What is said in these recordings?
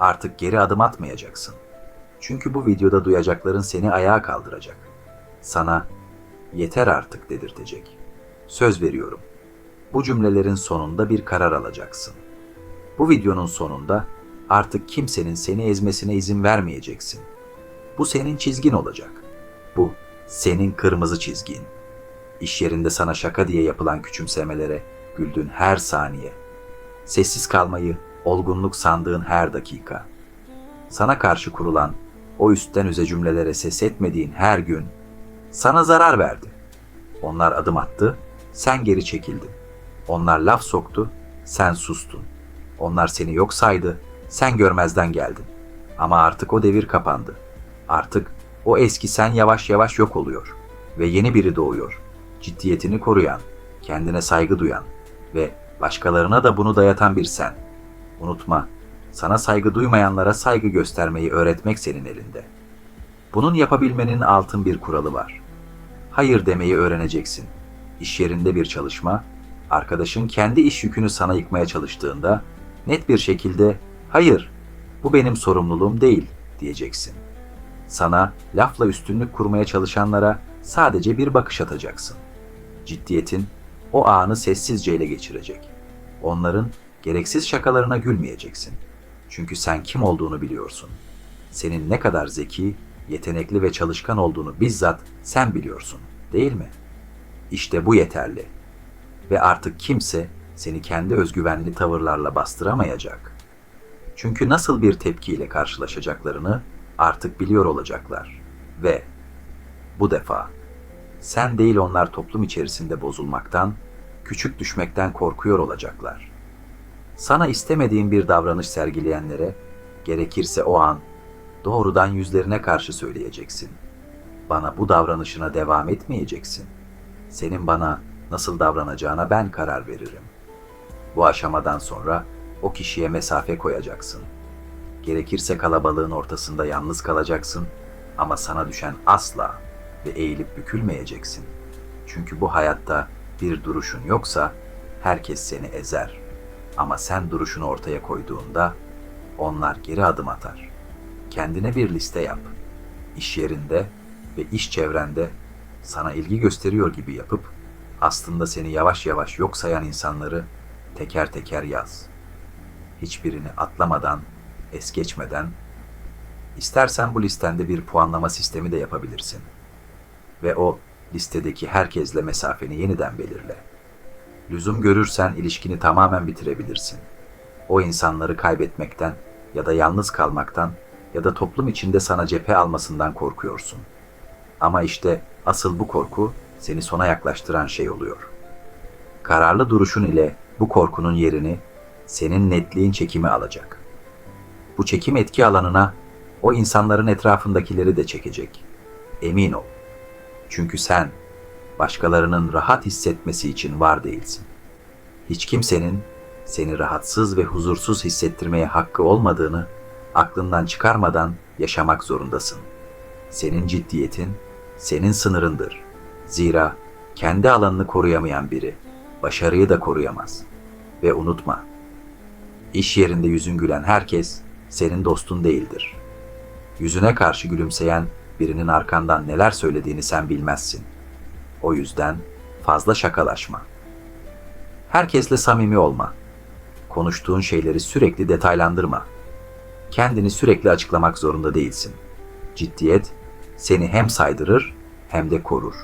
Artık geri adım atmayacaksın. Çünkü bu videoda duyacakların seni ayağa kaldıracak. Sana yeter artık dedirtecek. Söz veriyorum. Bu cümlelerin sonunda bir karar alacaksın. Bu videonun sonunda artık kimsenin seni ezmesine izin vermeyeceksin. Bu senin çizgin olacak. Bu senin kırmızı çizgin. İş yerinde sana şaka diye yapılan küçümsemelere güldüğün her saniye. Sessiz kalmayı olgunluk sandığın her dakika. Sana karşı kurulan o üstten üze cümlelere ses etmediğin her gün sana zarar verdi. Onlar adım attı, sen geri çekildin. Onlar laf soktu, sen sustun. Onlar seni yok saydı, sen görmezden geldin. Ama artık o devir kapandı. Artık o eski sen yavaş yavaş yok oluyor ve yeni biri doğuyor. Ciddiyetini koruyan, kendine saygı duyan ve başkalarına da bunu dayatan bir sen. Unutma, sana saygı duymayanlara saygı göstermeyi öğretmek senin elinde. Bunun yapabilmenin altın bir kuralı var. Hayır demeyi öğreneceksin. İş yerinde bir çalışma, arkadaşın kendi iş yükünü sana yıkmaya çalıştığında net bir şekilde hayır, bu benim sorumluluğum değil diyeceksin. Sana lafla üstünlük kurmaya çalışanlara sadece bir bakış atacaksın. Ciddiyetin o anı sessizce ele geçirecek. Onların gereksiz şakalarına gülmeyeceksin. Çünkü sen kim olduğunu biliyorsun. Senin ne kadar zeki, yetenekli ve çalışkan olduğunu bizzat sen biliyorsun, değil mi? İşte bu yeterli. Ve artık kimse seni kendi özgüvenli tavırlarla bastıramayacak. Çünkü nasıl bir tepkiyle karşılaşacaklarını artık biliyor olacaklar. Ve bu defa sen değil onlar toplum içerisinde bozulmaktan, küçük düşmekten korkuyor olacaklar. Sana istemediğin bir davranış sergileyenlere gerekirse o an doğrudan yüzlerine karşı söyleyeceksin. Bana bu davranışına devam etmeyeceksin. Senin bana nasıl davranacağına ben karar veririm. Bu aşamadan sonra o kişiye mesafe koyacaksın. Gerekirse kalabalığın ortasında yalnız kalacaksın ama sana düşen asla ve eğilip bükülmeyeceksin. Çünkü bu hayatta bir duruşun yoksa herkes seni ezer. Ama sen duruşunu ortaya koyduğunda onlar geri adım atar. Kendine bir liste yap. İş yerinde ve iş çevrende sana ilgi gösteriyor gibi yapıp aslında seni yavaş yavaş yok sayan insanları teker teker yaz. Hiçbirini atlamadan, es geçmeden istersen bu listende bir puanlama sistemi de yapabilirsin. Ve o listedeki herkesle mesafeni yeniden belirle. Lüzum görürsen ilişkini tamamen bitirebilirsin. O insanları kaybetmekten ya da yalnız kalmaktan ya da toplum içinde sana cephe almasından korkuyorsun. Ama işte asıl bu korku seni sona yaklaştıran şey oluyor. Kararlı duruşun ile bu korkunun yerini senin netliğin çekimi alacak. Bu çekim etki alanına o insanların etrafındakileri de çekecek. Emin ol. Çünkü sen başkalarının rahat hissetmesi için var değilsin. Hiç kimsenin seni rahatsız ve huzursuz hissettirmeye hakkı olmadığını aklından çıkarmadan yaşamak zorundasın. Senin ciddiyetin senin sınırındır. Zira kendi alanını koruyamayan biri başarıyı da koruyamaz. Ve unutma, iş yerinde yüzün gülen herkes senin dostun değildir. Yüzüne karşı gülümseyen birinin arkandan neler söylediğini sen bilmezsin. O yüzden fazla şakalaşma. Herkesle samimi olma. Konuştuğun şeyleri sürekli detaylandırma. Kendini sürekli açıklamak zorunda değilsin. Ciddiyet seni hem saydırır hem de korur.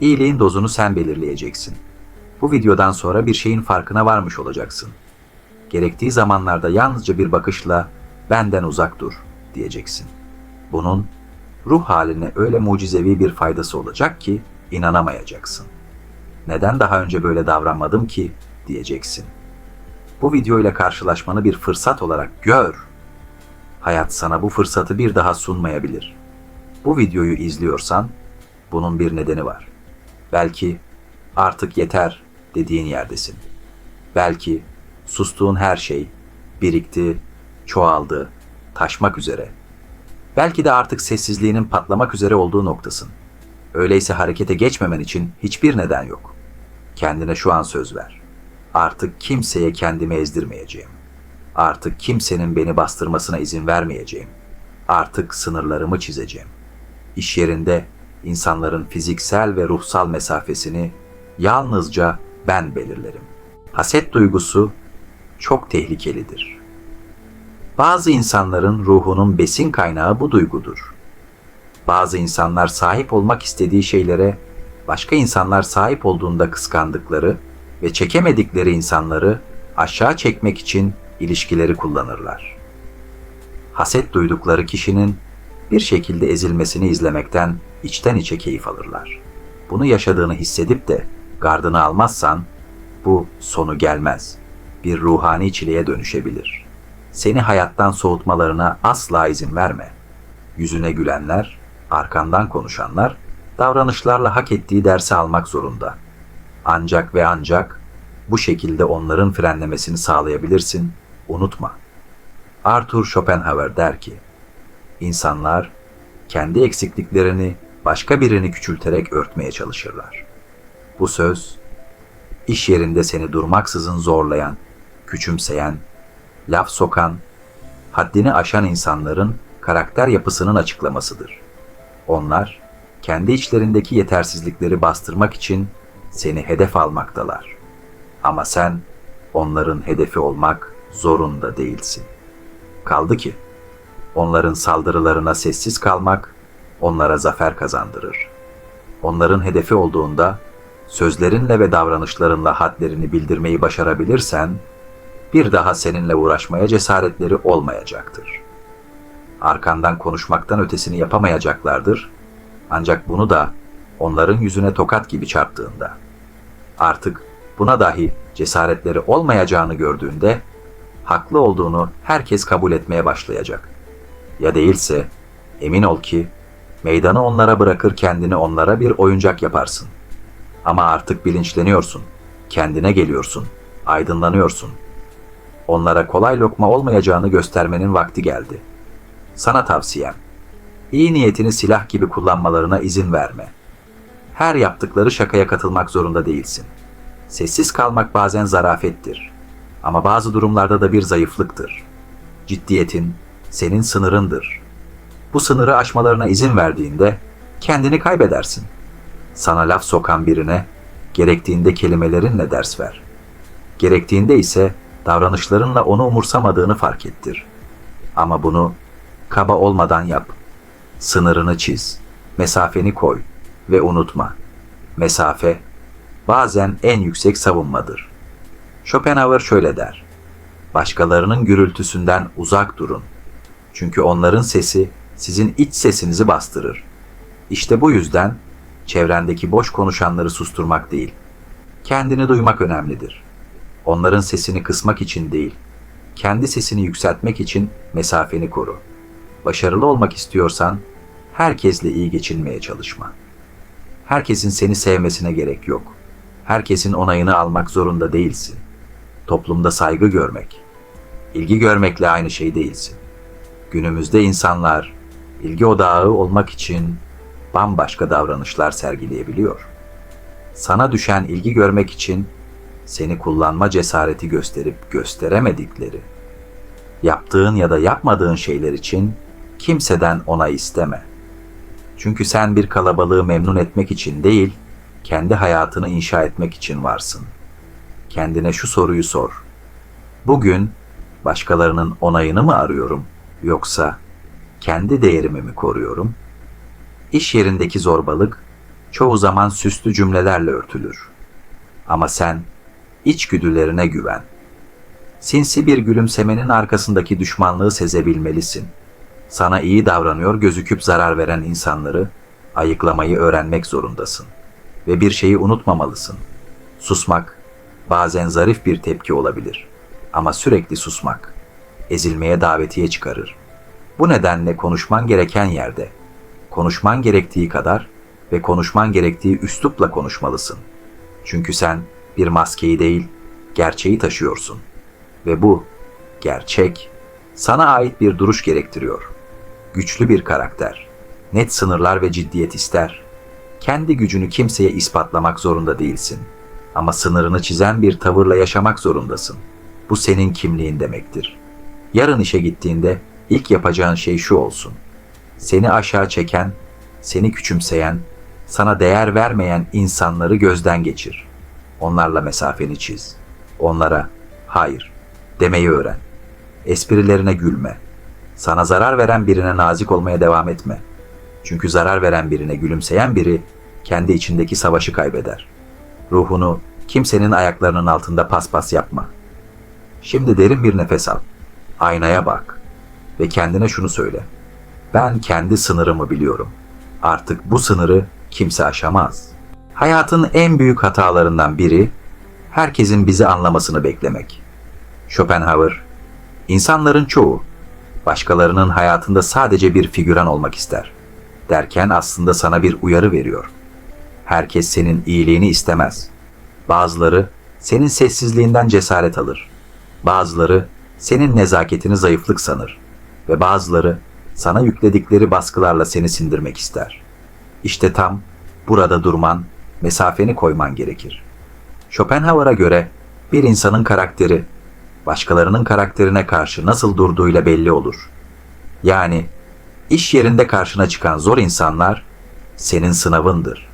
İyiliğin dozunu sen belirleyeceksin. Bu videodan sonra bir şeyin farkına varmış olacaksın. Gerektiği zamanlarda yalnızca bir bakışla benden uzak dur diyeceksin. Bunun ruh haline öyle mucizevi bir faydası olacak ki inanamayacaksın. Neden daha önce böyle davranmadım ki diyeceksin. Bu videoyla karşılaşmanı bir fırsat olarak gör. Hayat sana bu fırsatı bir daha sunmayabilir. Bu videoyu izliyorsan bunun bir nedeni var. Belki artık yeter dediğin yerdesin. Belki sustuğun her şey birikti, çoğaldı, taşmak üzere. Belki de artık sessizliğinin patlamak üzere olduğu noktasın. Öyleyse harekete geçmemen için hiçbir neden yok. Kendine şu an söz ver. Artık kimseye kendimi ezdirmeyeceğim. Artık kimsenin beni bastırmasına izin vermeyeceğim. Artık sınırlarımı çizeceğim. İş yerinde insanların fiziksel ve ruhsal mesafesini yalnızca ben belirlerim. Haset duygusu çok tehlikelidir. Bazı insanların ruhunun besin kaynağı bu duygudur. Bazı insanlar sahip olmak istediği şeylere başka insanlar sahip olduğunda kıskandıkları ve çekemedikleri insanları aşağı çekmek için ilişkileri kullanırlar. Haset duydukları kişinin bir şekilde ezilmesini izlemekten içten içe keyif alırlar. Bunu yaşadığını hissedip de gardını almazsan bu sonu gelmez. Bir ruhani çileye dönüşebilir. Seni hayattan soğutmalarına asla izin verme. Yüzüne gülenler, arkandan konuşanlar davranışlarla hak ettiği dersi almak zorunda. Ancak ve ancak bu şekilde onların frenlemesini sağlayabilirsin. Unutma. Arthur Schopenhauer der ki, İnsanlar kendi eksikliklerini başka birini küçülterek örtmeye çalışırlar. Bu söz, iş yerinde seni durmaksızın zorlayan, küçümseyen, laf sokan, haddini aşan insanların karakter yapısının açıklamasıdır. Onlar, kendi içlerindeki yetersizlikleri bastırmak için seni hedef almaktalar. Ama sen onların hedefi olmak zorunda değilsin. Kaldı ki, onların saldırılarına sessiz kalmak onlara zafer kazandırır. Onların hedefi olduğunda sözlerinle ve davranışlarınla hadlerini bildirmeyi başarabilirsen bir daha seninle uğraşmaya cesaretleri olmayacaktır. Arkandan konuşmaktan ötesini yapamayacaklardır. Ancak bunu da onların yüzüne tokat gibi çarptığında artık buna dahi cesaretleri olmayacağını gördüğünde haklı olduğunu herkes kabul etmeye başlayacak. Ya değilse emin ol ki meydanı onlara bırakır kendini onlara bir oyuncak yaparsın. Ama artık bilinçleniyorsun, kendine geliyorsun, aydınlanıyorsun. Onlara kolay lokma olmayacağını göstermenin vakti geldi. Sana tavsiyem, iyi niyetini silah gibi kullanmalarına izin verme. Her yaptıkları şakaya katılmak zorunda değilsin. Sessiz kalmak bazen zarafettir. Ama bazı durumlarda da bir zayıflıktır. Ciddiyetin senin sınırındır. Bu sınırı aşmalarına izin verdiğinde kendini kaybedersin. Sana laf sokan birine gerektiğinde kelimelerinle ders ver. Gerektiğinde ise davranışlarınla onu umursamadığını fark ettir. Ama bunu kaba olmadan yap. Sınırını çiz, mesafeni koy ve unutma. Mesafe bazen en yüksek savunmadır. Schopenhauer şöyle der. Başkalarının gürültüsünden uzak durun. Çünkü onların sesi sizin iç sesinizi bastırır. İşte bu yüzden çevrendeki boş konuşanları susturmak değil, kendini duymak önemlidir. Onların sesini kısmak için değil, kendi sesini yükseltmek için mesafeni koru. Başarılı olmak istiyorsan herkesle iyi geçinmeye çalışma. Herkesin seni sevmesine gerek yok. Herkesin onayını almak zorunda değilsin. Toplumda saygı görmek, ilgi görmekle aynı şey değilsin. Günümüzde insanlar ilgi odağı olmak için bambaşka davranışlar sergileyebiliyor. Sana düşen ilgi görmek için seni kullanma cesareti gösterip gösteremedikleri, yaptığın ya da yapmadığın şeyler için kimseden onay isteme. Çünkü sen bir kalabalığı memnun etmek için değil, kendi hayatını inşa etmek için varsın. Kendine şu soruyu sor. Bugün başkalarının onayını mı arıyorum yoksa kendi değerimi mi koruyorum? İş yerindeki zorbalık çoğu zaman süslü cümlelerle örtülür. Ama sen içgüdülerine güven. Sinsi bir gülümsemenin arkasındaki düşmanlığı sezebilmelisin. Sana iyi davranıyor gözüküp zarar veren insanları ayıklamayı öğrenmek zorundasın. Ve bir şeyi unutmamalısın. Susmak bazen zarif bir tepki olabilir. Ama sürekli susmak ezilmeye davetiye çıkarır. Bu nedenle konuşman gereken yerde, konuşman gerektiği kadar ve konuşman gerektiği üslupla konuşmalısın. Çünkü sen bir maskeyi değil, gerçeği taşıyorsun. Ve bu gerçek sana ait bir duruş gerektiriyor. Güçlü bir karakter, net sınırlar ve ciddiyet ister. Kendi gücünü kimseye ispatlamak zorunda değilsin. Ama sınırını çizen bir tavırla yaşamak zorundasın. Bu senin kimliğin demektir. Yarın işe gittiğinde ilk yapacağın şey şu olsun. Seni aşağı çeken, seni küçümseyen, sana değer vermeyen insanları gözden geçir. Onlarla mesafeni çiz. Onlara hayır demeyi öğren. Esprilerine gülme. Sana zarar veren birine nazik olmaya devam etme. Çünkü zarar veren birine gülümseyen biri kendi içindeki savaşı kaybeder. Ruhunu kimsenin ayaklarının altında paspas yapma. Şimdi derin bir nefes al. Aynaya bak ve kendine şunu söyle. Ben kendi sınırımı biliyorum. Artık bu sınırı kimse aşamaz. Hayatın en büyük hatalarından biri herkesin bizi anlamasını beklemek. Schopenhauer, insanların çoğu başkalarının hayatında sadece bir figüran olmak ister. Derken aslında sana bir uyarı veriyor. Herkes senin iyiliğini istemez. Bazıları senin sessizliğinden cesaret alır. Bazıları senin nezaketini zayıflık sanır ve bazıları sana yükledikleri baskılarla seni sindirmek ister. İşte tam burada durman, mesafeni koyman gerekir. Schopenhauer'a göre bir insanın karakteri başkalarının karakterine karşı nasıl durduğuyla belli olur. Yani iş yerinde karşına çıkan zor insanlar senin sınavındır.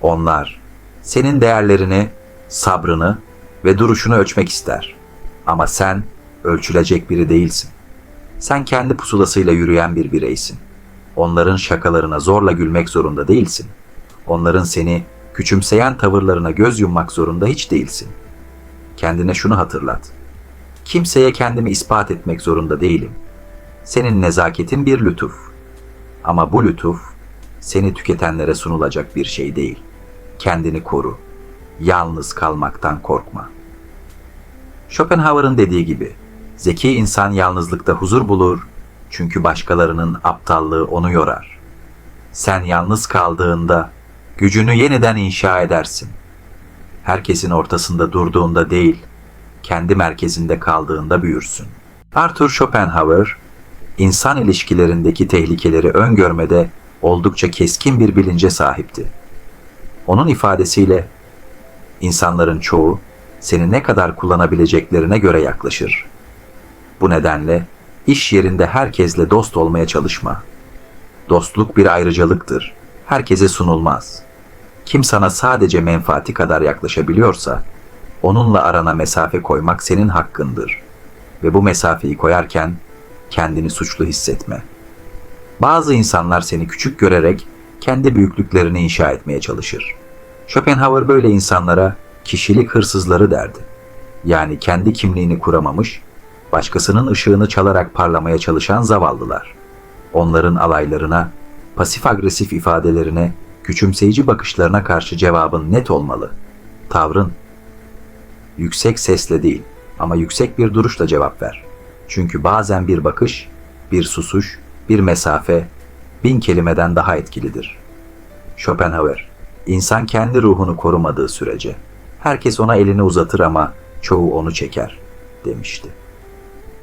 Onlar senin değerlerini, sabrını ve duruşunu ölçmek ister. Ama sen ölçülecek biri değilsin. Sen kendi pusulasıyla yürüyen bir bireysin. Onların şakalarına zorla gülmek zorunda değilsin. Onların seni küçümseyen tavırlarına göz yummak zorunda hiç değilsin. Kendine şunu hatırlat. Kimseye kendimi ispat etmek zorunda değilim. Senin nezaketin bir lütuf. Ama bu lütuf seni tüketenlere sunulacak bir şey değil. Kendini koru. Yalnız kalmaktan korkma. Schopenhauer'ın dediği gibi, zeki insan yalnızlıkta huzur bulur çünkü başkalarının aptallığı onu yorar. Sen yalnız kaldığında gücünü yeniden inşa edersin. Herkesin ortasında durduğunda değil, kendi merkezinde kaldığında büyürsün. Arthur Schopenhauer, insan ilişkilerindeki tehlikeleri öngörmede oldukça keskin bir bilince sahipti. Onun ifadesiyle, insanların çoğu seni ne kadar kullanabileceklerine göre yaklaşır. Bu nedenle iş yerinde herkesle dost olmaya çalışma. Dostluk bir ayrıcalıktır. Herkese sunulmaz. Kim sana sadece menfaati kadar yaklaşabiliyorsa, onunla arana mesafe koymak senin hakkındır. Ve bu mesafeyi koyarken kendini suçlu hissetme. Bazı insanlar seni küçük görerek kendi büyüklüklerini inşa etmeye çalışır. Schopenhauer böyle insanlara kişilik hırsızları derdi. Yani kendi kimliğini kuramamış, başkasının ışığını çalarak parlamaya çalışan zavallılar. Onların alaylarına, pasif agresif ifadelerine, küçümseyici bakışlarına karşı cevabın net olmalı. Tavrın yüksek sesle değil ama yüksek bir duruşla cevap ver. Çünkü bazen bir bakış, bir susuş, bir mesafe bin kelimeden daha etkilidir. Schopenhauer, insan kendi ruhunu korumadığı sürece herkes ona elini uzatır ama çoğu onu çeker demişti.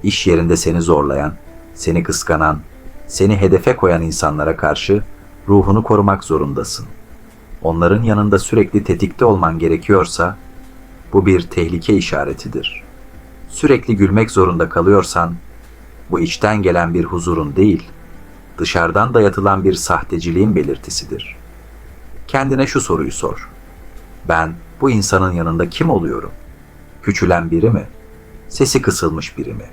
İş yerinde seni zorlayan, seni kıskanan, seni hedefe koyan insanlara karşı ruhunu korumak zorundasın. Onların yanında sürekli tetikte olman gerekiyorsa bu bir tehlike işaretidir. Sürekli gülmek zorunda kalıyorsan bu içten gelen bir huzurun değil, dışarıdan dayatılan bir sahteciliğin belirtisidir. Kendine şu soruyu sor. Ben bu insanın yanında kim oluyorum? Küçülen biri mi? Sesi kısılmış biri mi?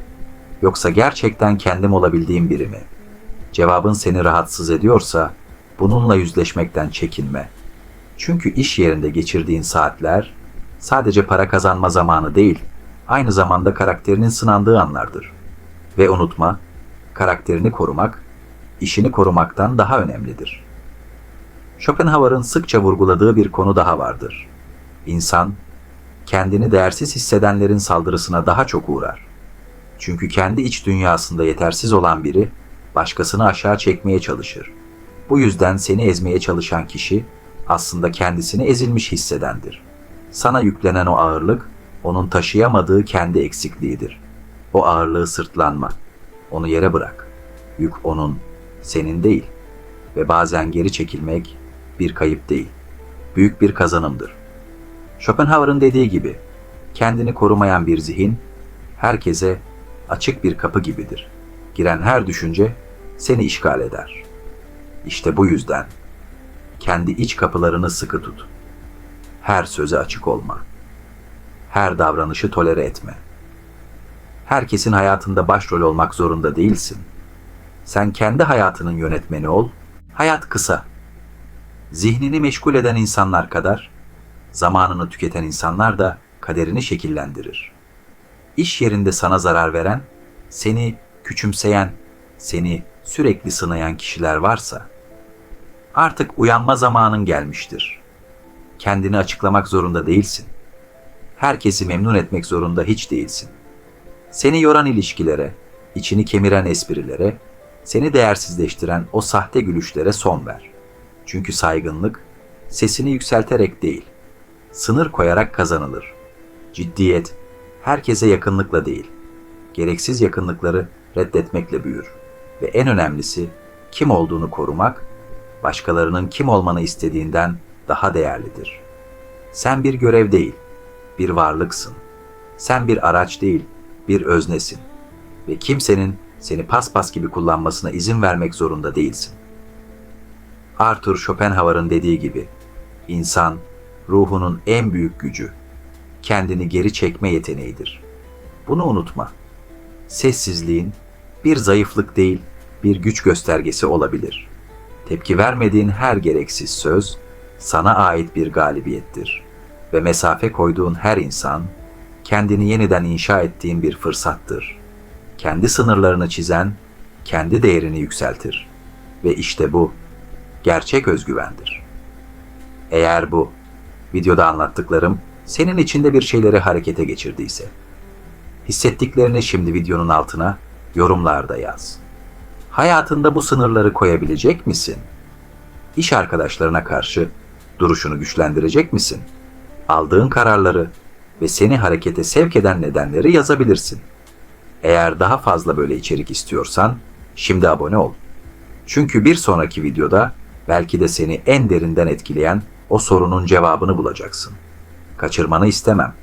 Yoksa gerçekten kendim olabildiğim biri mi? Cevabın seni rahatsız ediyorsa bununla yüzleşmekten çekinme. Çünkü iş yerinde geçirdiğin saatler sadece para kazanma zamanı değil, aynı zamanda karakterinin sınandığı anlardır. Ve unutma, karakterini korumak, işini korumaktan daha önemlidir. Schopenhauer'ın sıkça vurguladığı bir konu daha vardır. İnsan, kendini değersiz hissedenlerin saldırısına daha çok uğrar. Çünkü kendi iç dünyasında yetersiz olan biri, başkasını aşağı çekmeye çalışır. Bu yüzden seni ezmeye çalışan kişi, aslında kendisini ezilmiş hissedendir. Sana yüklenen o ağırlık, onun taşıyamadığı kendi eksikliğidir. O ağırlığı sırtlanma. Onu yere bırak. Yük onun, senin değil. Ve bazen geri çekilmek bir kayıp değil. Büyük bir kazanımdır. Schopenhauer'ın dediği gibi, kendini korumayan bir zihin, herkese açık bir kapı gibidir. Giren her düşünce seni işgal eder. İşte bu yüzden kendi iç kapılarını sıkı tut. Her söze açık olma. Her davranışı tolere etme. Herkesin hayatında başrol olmak zorunda değilsin. Sen kendi hayatının yönetmeni ol. Hayat kısa. Zihnini meşgul eden insanlar kadar zamanını tüketen insanlar da kaderini şekillendirir. İş yerinde sana zarar veren, seni küçümseyen, seni sürekli sınayan kişiler varsa artık uyanma zamanın gelmiştir. Kendini açıklamak zorunda değilsin. Herkesi memnun etmek zorunda hiç değilsin. Seni yoran ilişkilere, içini kemiren esprilere, seni değersizleştiren o sahte gülüşlere son ver. Çünkü saygınlık sesini yükselterek değil, sınır koyarak kazanılır. Ciddiyet herkese yakınlıkla değil, gereksiz yakınlıkları reddetmekle büyür. Ve en önemlisi kim olduğunu korumak, başkalarının kim olmanı istediğinden daha değerlidir. Sen bir görev değil, bir varlıksın. Sen bir araç değil, bir öznesin. Ve kimsenin seni paspas gibi kullanmasına izin vermek zorunda değilsin. Arthur Schopenhauer'ın dediği gibi, insan ruhunun en büyük gücü, kendini geri çekme yeteneğidir. Bunu unutma. Sessizliğin bir zayıflık değil, bir güç göstergesi olabilir. Tepki vermediğin her gereksiz söz sana ait bir galibiyettir ve mesafe koyduğun her insan kendini yeniden inşa ettiğin bir fırsattır. Kendi sınırlarını çizen kendi değerini yükseltir ve işte bu gerçek özgüvendir. Eğer bu videoda anlattıklarım senin içinde bir şeyleri harekete geçirdiyse, hissettiklerini şimdi videonun altına yorumlarda yaz. Hayatında bu sınırları koyabilecek misin? İş arkadaşlarına karşı duruşunu güçlendirecek misin? Aldığın kararları ve seni harekete sevk eden nedenleri yazabilirsin. Eğer daha fazla böyle içerik istiyorsan şimdi abone ol. Çünkü bir sonraki videoda belki de seni en derinden etkileyen o sorunun cevabını bulacaksın. Kaçırmanı istemem.